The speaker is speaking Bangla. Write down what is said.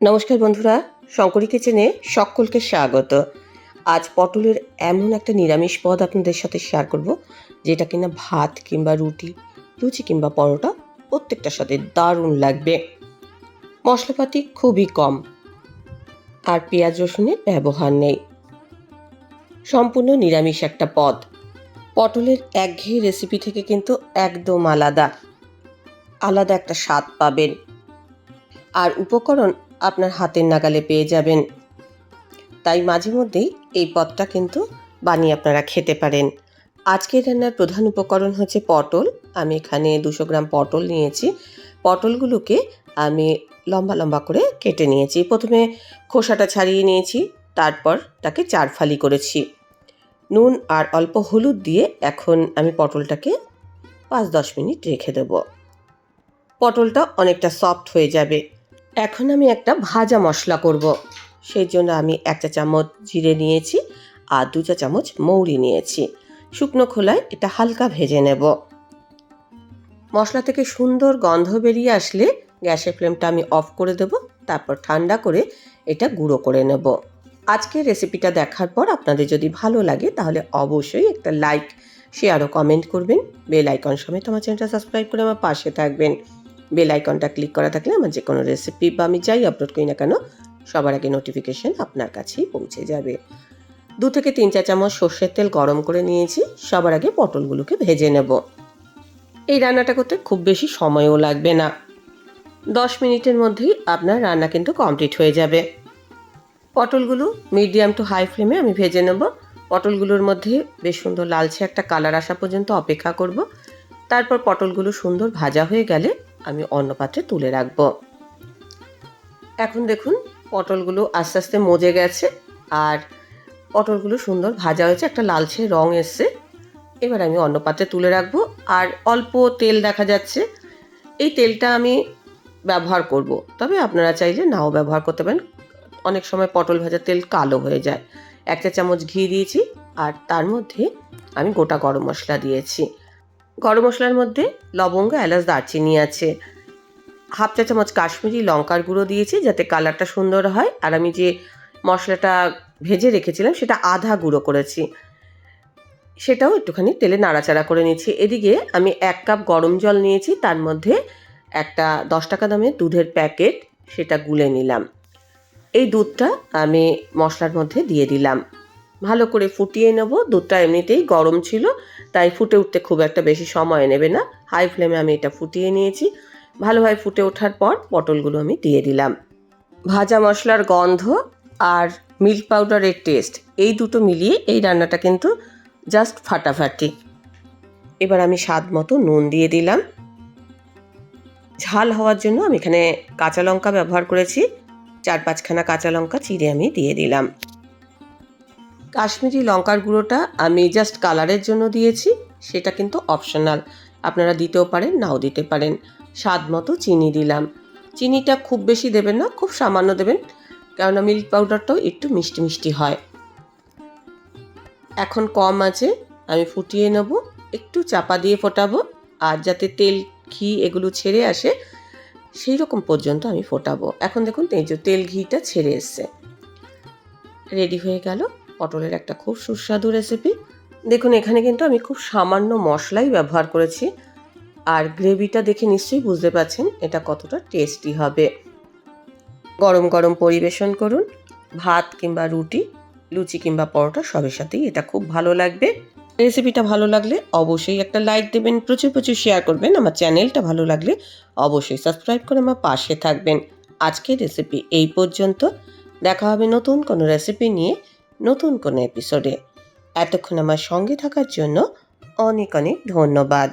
নমস্কার বন্ধুরা, শঙ্করী কিচেনে সকলকে স্বাগত। আজ পটলের এমন একটা নিরামিষ পদ আপনাদের সাথে শেয়ার করব, যেটা কিনা ভাত কিংবা রুটি, লুচি কিংবা পরোটা প্রত্যেকটার সাথে দারুণ লাগবে। মশলাপাতি খুবই কম, আর পেঁয়াজ রসুনের ব্যবহার নেই। সম্পূর্ণ নিরামিষ একটা পদ। পটলের একঘেয়ে রেসিপি থেকে কিন্তু একদম আলাদা আলাদা একটা স্বাদ পাবেন। আর উপকরণ আপনার হাতের নাগালে পেয়ে যাবেন। তাই মাঝে মধ্যেই এই পদটা কিন্তু বানিয়ে আপনারা খেতে পারেন। আজকের রান্নার প্রধান উপকরণ হচ্ছে পটল। আমি এখানে দুশো গ্রাম পটল নিয়েছি। পটলগুলোকে আমি লম্বা লম্বা করে কেটে নিয়েছি। প্রথমে খোসাটা ছাড়িয়ে নিয়েছি, তারপর তাকে চার ফালি করেছি। নুন আর অল্প হলুদ দিয়ে এখন আমি পটলটাকে পাঁচ দশ মিনিট রেখে দেবো। পটলটা অনেকটা সফট হয়ে যাবে। এখন আমি একটা ভাজা মশলা করব। সেই জন্য আমি এক চা চামচ জিরে নিয়েছি আর দু চা চামচ মৌরি নিয়েছি। শুকনো খোলায় এটা হালকা ভেজে নেব। মশলা থেকে সুন্দর গন্ধ বেরিয়ে আসলে গ্যাসের ফ্লেমটা আমি অফ করে দেব, তারপর ঠান্ডা করে এটা গুঁড়ো করে নেব। আজকের রেসিপিটা দেখার পর আপনাদের যদি ভালো লাগে তাহলে অবশ্যই একটা লাইক, শেয়ার ও কমেন্ট করবেন। বেল আইকন সমেত আমার চ্যানেলটা সাবস্ক্রাইব করে আমার পাশে থাকবেন। বেল আইকনটা ক্লিক করা থাকলে আমার যে কোনো রেসিপি বা আমি যাই আপলোড করি না কেন, সবার আগে নোটিফিকেশন আপনার কাছেই পৌঁছে যাবে। দু থেকে তিন চা চামচ সর্ষের তেল গরম করে নিয়েছি, সবার আগে পটলগুলোকে ভেজে নেব। এই রান্নাটা করতে খুব বেশি সময়ও লাগবে না। দশ মিনিটের মধ্যেই আপনার রান্না কিন্তু কমপ্লিট হয়ে যাবে। পটলগুলো মিডিয়াম টু হাই ফ্লেমে আমি ভেজে নেব। পটলগুলোর মধ্যে বেশ সুন্দর লালচে একটা কালার আসা পর্যন্ত অপেক্ষা করব। তারপর পটলগুলো সুন্দর ভাজা হয়ে গেলে আমি অন্য পাত্রে তুলে রাখব। এখন দেখুন, পটলগুলো আস্তে আস্তে মজে গেছে আর পটলগুলো সুন্দর ভাজা হয়েছে, একটা লালচে রং এসছে। এবার আমি অন্য পাত্রে তুলে রাখব আর অল্প তেল দেখা যাচ্ছে। এই তেলটা আমি ব্যবহার করব, তবে আপনারা চাইলে নাও ব্যবহার করতে পারেন। অনেক সময় পটল ভাজার তেল কালো হয়ে যায়। এক চা চামচ ঘি দিয়েছি আর তার মধ্যে আমি গোটা গরম মশলা দিয়েছি। গরম মশলার মধ্যে লবঙ্গ, এলাচ, দারচিনি আছে। হাফ চা চামচ কাশ্মীরি লঙ্কার গুঁড়ো দিয়েছি যাতে কালারটা সুন্দর হয়। আর আমি যে মশলাটা ভেজে রেখেছিলাম সেটা আধা গুঁড়ো করেছি। সেটাও একটুখানি তেলে নাড়াচাড়া করে নিয়েছি এদিকে আমি এক কাপ গরম জল নিয়েছি, তার মধ্যে একটা দশ টাকা দামের দুধের প্যাকেট, সেটা গুলে নিলাম। এই দুধটা আমি মশলার মধ্যে দিয়ে দিলাম। ভালো করে ফুটিয়ে নেব। দুধটা এমনিতেই গরম ছিল, তাই ফুটে উঠতে খুব একটা বেশি সময় নেবে না। হাই ফ্লেমে আমি এটা ফুটিয়ে নিয়েছি। ভালোভাবে ফুটে ওঠার পর পটলগুলো আমি দিয়ে দিলাম। ভাজা মশলার গন্ধ আর মিল্ক পাউডারের টেস্ট, এই দুটো মিলিয়ে এই রান্নাটা কিন্তু জাস্ট ফাটাফাটি। এবার আমি স্বাদ মতো নুন দিয়ে দিলাম। ঝাল হওয়ার জন্য আমি এখানে কাঁচা লঙ্কা ব্যবহার করেছি। চার পাঁচখানা কাঁচা লঙ্কা চিড়ে আমি দিয়ে দিলাম। কাশ্মীরি লঙ্কার গুঁড়োটা আমি জাস্ট কালারের জন্য দিয়েছি, সেটা কিন্তু অপশনাল আপনারা দিতেও পারেন, নাও দিতে পারেন। স্বাদ মতো চিনি দিলাম। চিনিটা খুব বেশি দেবেন না, খুব সামান্য দেবেন কেননা মিল্ক পাউডারটাও একটু মিষ্টি মিষ্টি হয়। এখন কম আছে, আমি ফুটিয়ে নেব, একটু চাপা দিয়ে ফোটাবো, আর যাতে তেল, ঘি এগুলো ছেড়ে আসে, সেই রকম পর্যন্ত আমি ফোটাবো। এখন দেখুন তেল, ঘিটা ছেড়ে এসছে। রেডি হয়ে গেল। পটলের একটা খুব সুস্বাদু রেসিপি দেখুন, এখানে কিন্তু আমি খুব সামান্য মশলাই ব্যবহার করেছি। আর গ্রেভিটা দেখে নিশ্চয়ই বুঝতে পারছেন এটা কতটা টেস্টি হবে। গরম গরম পরিবেশন করুন। ভাত কিংবা রুটি, লুচি কিংবা পরোটা সবের সাথেই এটা খুব ভালো লাগবে। রেসিপিটা ভালো লাগলে অবশ্যই একটা লাইক দেবেন, প্রচুর প্রচুর শেয়ার করবেন। আমার চ্যানেলটা ভালো লাগলে অবশ্যই সাবস্ক্রাইব করে আমার পাশে থাকবেন। আজকের রেসিপি এই পর্যন্ত। দেখা হবে নতুন কোনো রেসিপি নিয়ে। নতুন কোনো এপিসোডে এতক্ষণ আমার সঙ্গে থাকার জন্য অনেক অনেক ধন্যবাদ।